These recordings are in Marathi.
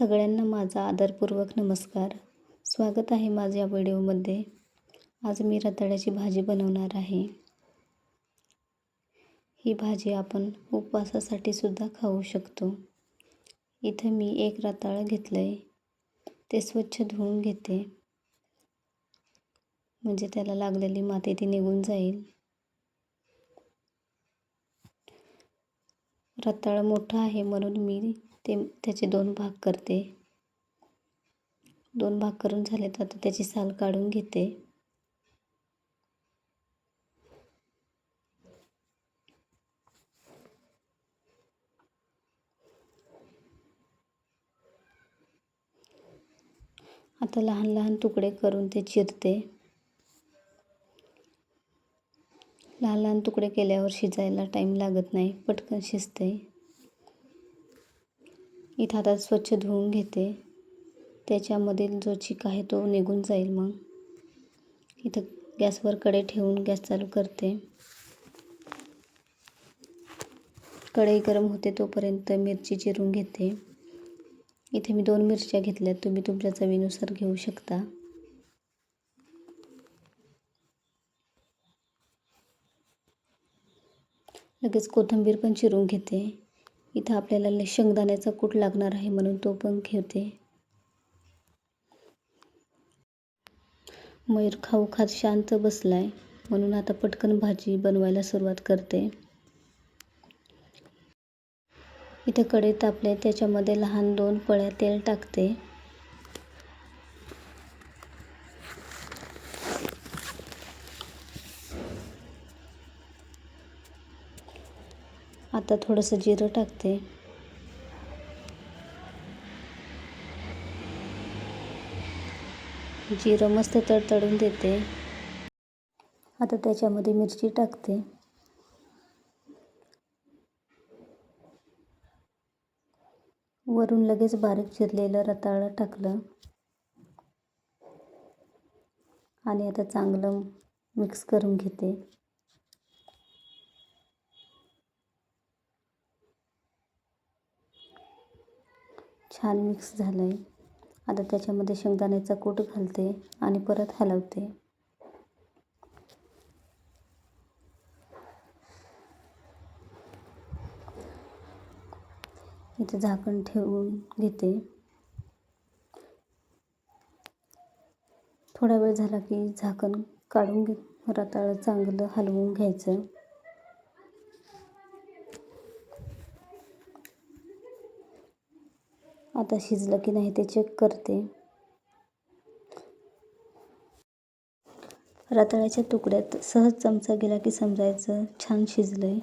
सगळ्यांना माझा आदरपूर्वक नमस्कार. स्वागत आहे माझ्या व्हिडिओमध्ये. आज मी रताळ्याची भाजी बनवणार आहे. ही भाजी आपण उपवासासाठी सुद्धा खाऊ शकतो. इथं मी एक रताळं घेतलं आहे ते स्वच्छ धुवून घेते. म्हणजे त्याला लागलेली माती ती निघून जाईल. रताळं मोठं आहे म्हणून मी ते त्याचे दोन भाग करते. दोन भाग करून झाले तर आता त्याची साल काढून घेते. आता लहान लहान तुकडे करून ते चिरते. लहान लहान तुकडे केल्यावर शिजायला टाईम लागत नाही पटकन शिजते. इथं आता स्वच्छ धुवून घेते. त्याच्यामधील जो चिक आहे तो निघून जाईल मग. इथं गॅसवर कडे ठेवून गॅस चालू करते. कढई गरम होते तोपर्यंत मिरची चिरून घेते. इथे मी दोन मिरच्या घेतल्या तुम्ही तुमच्या चवीनुसार घेऊ शकता. लगेच कोथिंबीर पण चिरून घेते. इथं आपल्याला शेंगदाण्याचा कूट लागणार आहे म्हणून तो पण घेते मयूर खाऊ खात शांत बसलाय म्हणून आता पटकन भाजी बनवायला सुरुवात करते. इथे कडे तापले त्याच्यामध्ये लहान दोन पळ्या तेल टाकते. आता थोडंसं जिरं टाकते. जिरं मस्त तडतडून देते. आता त्याच्यामध्ये मिरची टाकते. वरून लगेच बारीक चिरलेलं रताळं टाकलं. आणि आता चांगलं मिक्स करून घेते. छान मिक्स झालं आहे आता त्याच्यामध्ये शेंगदाण्याचा कूट घालते आणि परत हलवते. इथे झाकण ठेवून घेते. थोडा वेळ झाला की झाकण काढून घे. रताळं चांगलं हलवून घ्यायचं. आता शिजलं की नाही ते चेक करते. रताळ्याच्या तुकड्यात सहज चमचा गेला की समजायचं छान शिजलंय.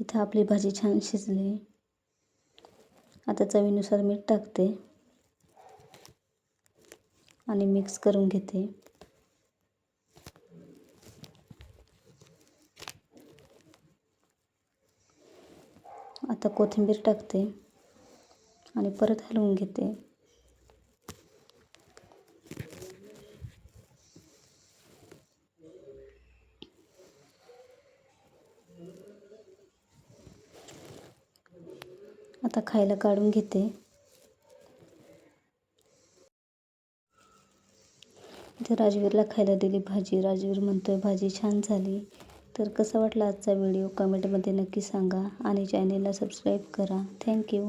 इथं आपली भाजी छान शिजली. आता चवीनुसार मीठ टाकते. आणि मिक्स करून घेते. आता कोथिंबीर टाकते आणि परत हलवून घेते. आता खायला काढून घेते. इथे राजवीरला खायला दिली भाजी. राजवीर म्हणतोय भाजी छान झाली. तर कसा वाटला आजचा व्हिडिओ? कमेंटमध्ये नक्की सांगा आणि चॅनेलला सबस्क्राईब करा. थँक्यू